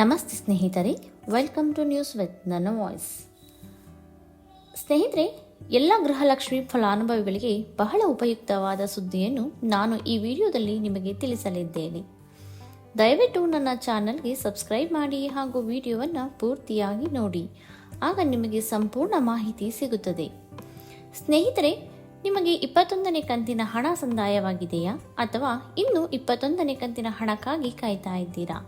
ನಮಸ್ತೆ ಸ್ನೇಹಿತರೆ welcome to news with ನನ್ನ ವಾಯ್ಸ್ ಸ್ನೇಹಿತರೆ, ಎಲ್ಲ ಗೃಹಲಕ್ಷ್ಮಿ ಫಲಾನುಭವಿಗಳಿಗೆ ಬಹಳ ಉಪಯುಕ್ತವಾದ ಸುದ್ದಿಯನ್ನು ನಾನು ಈ ವಿಡಿಯೋದಲ್ಲಿ ನಿಮಗೆ ತಿಳಿಸಲಿದ್ದೇನೆ. ದಯವಿಟ್ಟು ನನ್ನ ಚಾನಲ್ಗೆ ಸಬ್ಸ್ಕ್ರೈಬ್ ಮಾಡಿ ಹಾಗೂ ವಿಡಿಯೋವನ್ನು ಪೂರ್ತಿಯಾಗಿ ನೋಡಿ. ಆಗ ನಿಮಗೆ ಸಂಪೂರ್ಣ ಮಾಹಿತಿ ಸಿಗುತ್ತದೆ. ಸ್ನೇಹಿತರೆ, ನಿಮಗೆ ಇಪ್ಪತ್ತೊಂದನೇ ಕಂತಿನ ಹಣ ಸಂದಾಯವಾಗಿದೆಯಾ ಅಥವಾ ಇನ್ನು ಇಪ್ಪತ್ತೊಂದನೇ ಕಂತಿನ ಹಣಕ್ಕಾಗಿ ಕಾಯ್ತಾ ಇದ್ದೀರಾ?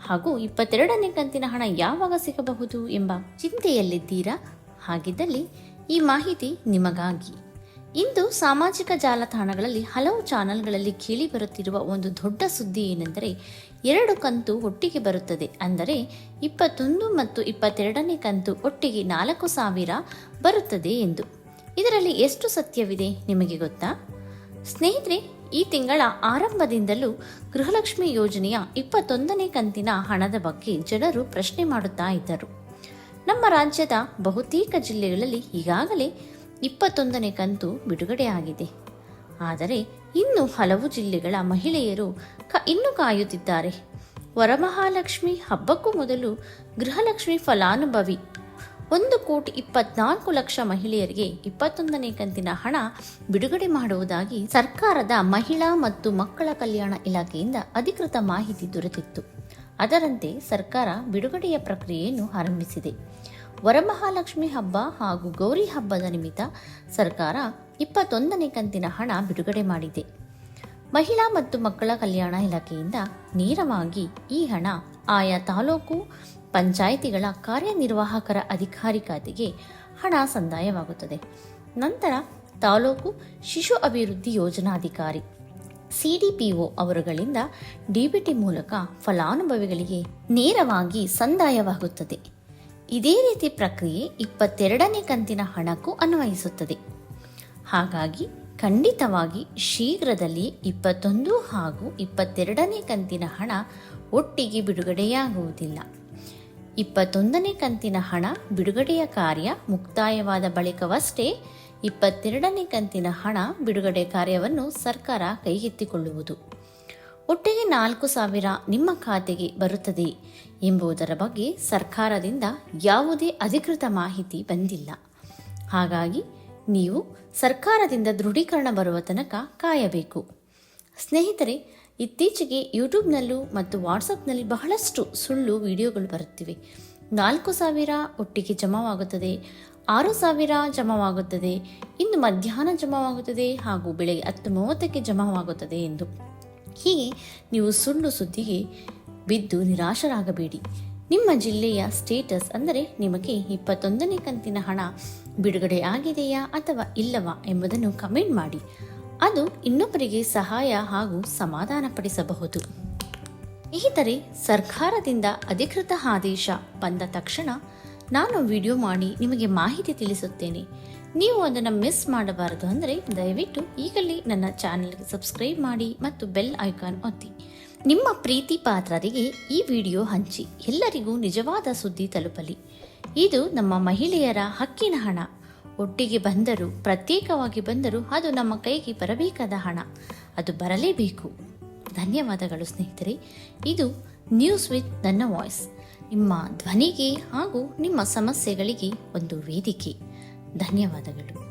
ಹಾಗೂ ಇಪ್ಪತ್ತೆರಡನೇ ಕಂತಿನ ಹಣ ಯಾವಾಗ ಸಿಗಬಹುದು ಎಂಬ ಚಿಂತೆಯಲ್ಲಿದ್ದೀರಾ? ಹಾಗಿದ್ದಲ್ಲಿ ಈ ಮಾಹಿತಿ ನಿಮಗಾಗಿ. ಇಂದು ಸಾಮಾಜಿಕ ಜಾಲತಾಣಗಳಲ್ಲಿ ಹಲವು ಚಾನೆಲ್ಗಳಲ್ಲಿ ಕೇಳಿ ಬರುತ್ತಿರುವ ಒಂದು ದೊಡ್ಡ ಸುದ್ದಿ ಏನೆಂದರೆ, ಎರಡು ಕಂತು ಒಟ್ಟಿಗೆ ಬರುತ್ತದೆ. ಅಂದರೆ, ಇಪ್ಪತ್ತೊಂದು ಮತ್ತು ಇಪ್ಪತ್ತೆರಡನೇ ಕಂತು ಒಟ್ಟಿಗೆ ನಾಲ್ಕು ಸಾವಿರ ಬರುತ್ತದೆ ಎಂದು. ಇದರಲ್ಲಿ ಎಷ್ಟು ಸತ್ಯವಿದೆ ನಿಮಗೆ ಗೊತ್ತಾ? ಸ್ನೇಹಿತರೆ ಈ ತಿಂಗಳ ಆರಂಭದಿಂದಲೂ ಗೃಹಲಕ್ಷ್ಮಿ ಯೋಜನೆಯ ಇಪ್ಪತ್ತೊಂದನೇ ಕಂತಿನ ಹಣದ ಬಗ್ಗೆ ಜನರು ಪ್ರಶ್ನೆ ಮಾಡುತ್ತಾ ಇದ್ದರು. ನಮ್ಮ ರಾಜ್ಯದ ಬಹುತೇಕ ಜಿಲ್ಲೆಗಳಲ್ಲಿ ಈಗಾಗಲೇ ಇಪ್ಪತ್ತೊಂದನೇ ಕಂತು ಬಿಡುಗಡೆಯಾಗಿದೆ. ಆದರೆ ಇನ್ನು ಹಲವು ಜಿಲ್ಲೆಗಳ ಮಹಿಳೆಯರು ಕ ಇನ್ನೂ ಕಾಯುತ್ತಿದ್ದಾರೆ. ವರಮಹಾಲಕ್ಷ್ಮಿ ಹಬ್ಬಕ್ಕೂ ಮೊದಲು ಗೃಹಲಕ್ಷ್ಮಿ ಫಲಾನುಭವಿ ಒಂದು ಕೋಟಿ ಇಪ್ಪತ್ನಾಲ್ಕು ಲಕ್ಷ ಮಹಿಳೆಯರಿಗೆ ಇಪ್ಪತ್ತೊಂದನೇ ಕಂತಿನ ಹಣ ಬಿಡುಗಡೆ ಮಾಡುವುದಾಗಿ ಸರ್ಕಾರದ ಮಹಿಳಾ ಮತ್ತು ಮಕ್ಕಳ ಕಲ್ಯಾಣ ಇಲಾಖೆಯಿಂದ ಅಧಿಕೃತ ಮಾಹಿತಿ ದೊರೆತಿತ್ತು. ಅದರಂತೆ ಸರ್ಕಾರ ಬಿಡುಗಡೆಯ ಪ್ರಕ್ರಿಯೆಯನ್ನು ಆರಂಭಿಸಿದೆ. ವರಮಹಾಲಕ್ಷ್ಮಿ ಹಬ್ಬ ಹಾಗೂ ಗೌರಿ ಹಬ್ಬದ ನಿಮಿತ್ತ ಸರ್ಕಾರ ಇಪ್ಪತ್ತೊಂದನೇ ಕಂತಿನ ಹಣ ಬಿಡುಗಡೆ ಮಾಡಿದೆ. ಮಹಿಳಾ ಮತ್ತು ಮಕ್ಕಳ ಕಲ್ಯಾಣ ಇಲಾಖೆಯಿಂದ ನೇರವಾಗಿ ಈ ಹಣ ಆಯಾ ತಾಲೂಕು ಪಂಚಾಯಿತಿಗಳ ಕಾರ್ಯನಿರ್ವಾಹಕರ ಅಧಿಕಾರಿ ಖಾತೆಗೆ ಹಣ ಸಂದಾಯವಾಗುತ್ತದೆ. ನಂತರ ತಾಲೂಕು ಶಿಶು ಅಭಿವೃದ್ಧಿ ಯೋಜನಾಧಿಕಾರಿ ಸಿಡಿಪಿಒ ಅವರುಗಳಿಂದ ಡಿಬಿಟಿ ಮೂಲಕ ಫಲಾನುಭವಿಗಳಿಗೆ ನೇರವಾಗಿ ಸಂದಾಯವಾಗುತ್ತದೆ. ಇದೇ ರೀತಿ ಪ್ರಕ್ರಿಯೆ ಇಪ್ಪತ್ತೆರಡನೇ ಕಂತಿನ ಹಣಕ್ಕೂ ಅನ್ವಯಿಸುತ್ತದೆ. ಹಾಗಾಗಿ ಖಂಡಿತವಾಗಿ ಶೀಘ್ರದಲ್ಲಿ ಇಪ್ಪತ್ತೊಂದು ಹಾಗೂ ಇಪ್ಪತ್ತೆರಡನೇ ಕಂತಿನ ಹಣ ಒಟ್ಟಿಗೆ ಬಿಡುಗಡೆಯಾಗುವುದಿಲ್ಲ. ಇಪ್ಪತ್ತೊಂದನೇ ಕಂತಿನ ಹಣ ಬಿಡುಗಡೆಯ ಕಾರ್ಯ ಮುಕ್ತಾಯವಾದ ಬಳಿಕವಷ್ಟೇ ಇಪ್ಪತ್ತೆರಡನೇ ಕಂತಿನ ಹಣ ಬಿಡುಗಡೆ ಕಾರ್ಯವನ್ನು ಸರ್ಕಾರ ಕೈಗೆತ್ತಿಕೊಳ್ಳುವುದು. ಒಟ್ಟಿಗೆ ನಾಲ್ಕು ಸಾವಿರ ನಿಮ್ಮ ಖಾತೆಗೆ ಬರುತ್ತದೆ ಎಂಬುದರ ಬಗ್ಗೆ ಸರ್ಕಾರದಿಂದ ಯಾವುದೇ ಅಧಿಕೃತ ಮಾಹಿತಿ ಬಂದಿಲ್ಲ. ಹಾಗಾಗಿ ನೀವು ಸರ್ಕಾರದಿಂದ ದೃಢೀಕರಣ ಬರುವ ತನಕ ಕಾಯಬೇಕು. ಸ್ನೇಹಿತರೆ ಇತ್ತೀಚೆಗೆ ಯೂಟ್ಯೂಬ್ನಲ್ಲೂ ಮತ್ತು ವಾಟ್ಸಪ್ನಲ್ಲಿ ಬಹಳಷ್ಟು ಸುಳ್ಳು ವಿಡಿಯೋಗಳು ಬರುತ್ತಿವೆ. ನಾಲ್ಕು ಸಾವಿರ ಒಟ್ಟಿಗೆ ಜಮಾವಾಗುತ್ತದೆ, ಆರು ಸಾವಿರ ಜಮಾವಾಗುತ್ತದೆ, ಇನ್ನು ಮಧ್ಯಾಹ್ನ ಜಮಾವಾಗುತ್ತದೆ ಹಾಗೂ ಬೆಳಗ್ಗೆ ಹತ್ತು ಮೂವತ್ತಕ್ಕೆ ಜಮಾವಾಗುತ್ತದೆ ಎಂದು. ಹೀಗೆ ನೀವು ಸುಳ್ಳು ಸುದ್ದಿಗೆ ಬಿದ್ದು ನಿರಾಶರಾಗಬೇಡಿ. ನಿಮ್ಮ ಜಿಲ್ಲೆಯ ಸ್ಟೇಟಸ್ ಅಂದರೆ ನಿಮಗೆ ಇಪ್ಪತ್ತೊಂದನೇ ಕಂತಿನ ಹಣ ಬಿಡುಗಡೆ ಆಗಿದೆಯಾ ಅಥವಾ ಇಲ್ಲವಾ ಎಂಬುದನ್ನು ಕಮೆಂಟ್ ಮಾಡಿ. ಅದು ಇನ್ನೊಬ್ಬರಿಗೆ ಸಹಾಯ ಹಾಗೂ ಸಮಾಧಾನಪಡಿಸಬಹುದು. ಸ್ನೇಹಿತರೆ, ಸರ್ಕಾರದಿಂದ ಅಧಿಕೃತ ಆದೇಶ ಬಂದ ತಕ್ಷಣ ನಾನು ವಿಡಿಯೋ ಮಾಡಿ ನಿಮಗೆ ಮಾಹಿತಿ ತಿಳಿಸುತ್ತೇನೆ. ನೀವು ಅದನ್ನು ಮಿಸ್ ಮಾಡಬಾರದು ಅಂದರೆ ದಯವಿಟ್ಟು ಈಗಲೇ ನನ್ನ ಚಾನೆಲ್ಗೆ ಸಬ್ಸ್ಕ್ರೈಬ್ ಮಾಡಿ ಮತ್ತು ಬೆಲ್ ಐಕಾನ್ ಒತ್ತಿ. ನಿಮ್ಮ ಪ್ರೀತಿ ಪಾತ್ರರಿಗೆ ಈ ವಿಡಿಯೋ ಹಂಚಿ. ಎಲ್ಲರಿಗೂ ನಿಜವಾದ ಸುದ್ದಿ ತಲುಪಲಿ. ಇದು ನಮ್ಮ ಮಹಿಳೆಯರ ಹಕ್ಕಿನ ಹಣ. ಒಟ್ಟಿಗೆ ಬಂದರೂ, ಪ್ರತ್ಯೇಕವಾಗಿ ಬಂದರೂ ಅದು ನಮ್ಮ ಕೈಗೆ ಬರಬೇಕಾದ ಹಣ. ಅದು ಬರಲೇಬೇಕು. ಧನ್ಯವಾದಗಳು ಸ್ನೇಹಿತರೆ. ಇದು ನ್ಯೂಸ್ ವಿತ್ ನನ್ನ ವಾಯ್ಸ್ ನಿಮ್ಮ ಧ್ವನಿಗೆ ಹಾಗೂ ನಿಮ್ಮ ಸಮಸ್ಯೆಗಳಿಗೆ ಒಂದು ವೇದಿಕೆ. ಧನ್ಯವಾದಗಳು.